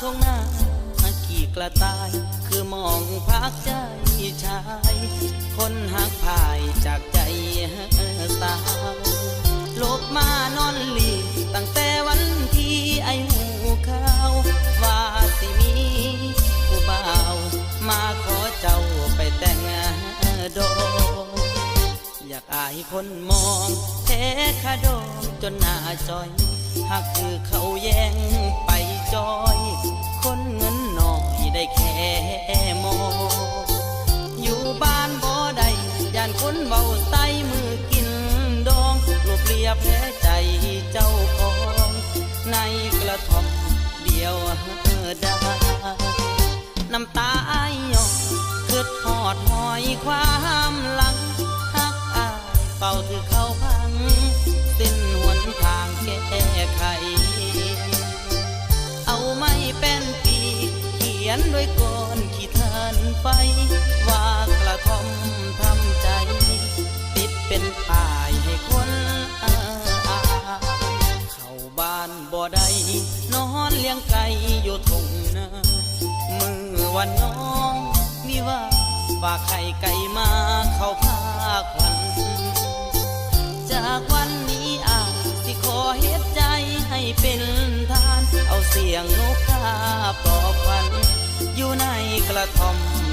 ทงหน้าขี่กระตาย คือมองพักใจชาย คนหักพายจากใจสาวลบมานอนหลีตั้งแต่วันที่ไอหูข้าวว่าสิมีผู้บ่าวมาขอเจ้าไปแต่งดองอยากอายคนมองแท้ขาดองจนหน้าจอยหักคือเขาแย่ง จอย คนเงินน้อยได้แค่มอง อยู่บ้านบ่ได้ย่านคนเบาใส่มือกินดองรูปเรียบแพ้ใจเจ้าของ ในกระท่อมเดียวได้น้ำตาอายยองคืดหอดหอยความหลังหักอายเป่าถือ ด้วยก้อนขีดทานไป ว่ากระทอมทำใจ ติดเป็นป้ายให้คนอาเข้าบ้านบ่ได้นอนเลี้ยงไก่อยู่ทงนามือวันน้องมีว่าฝากไข่ไก่มาเข้าพาควันจากวันนี้อาจสิขอเฮ็ดใจให้เป็นทาน เอาเสียงนกกาปลอบควันอย กระท่อม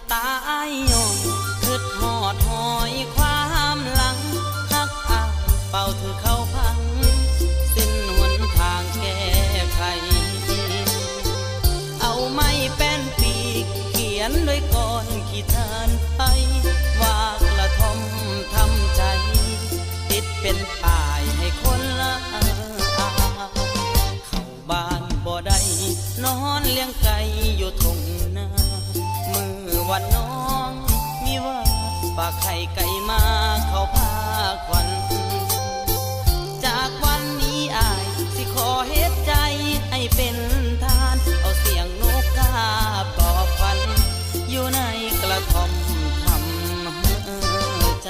ำตาไอายย้อนคืดหอดหอยความหลังหักอางเป่าถือเขา วันน้องมีว่าฝากไข่ไก่มาเข้าพาควัน จากวันนี้อายสิขอเฮ็ดใจให้เป็นทาน เอาเสียงนกกาปลอบควัน อยู่ในกระท่อมทำใจ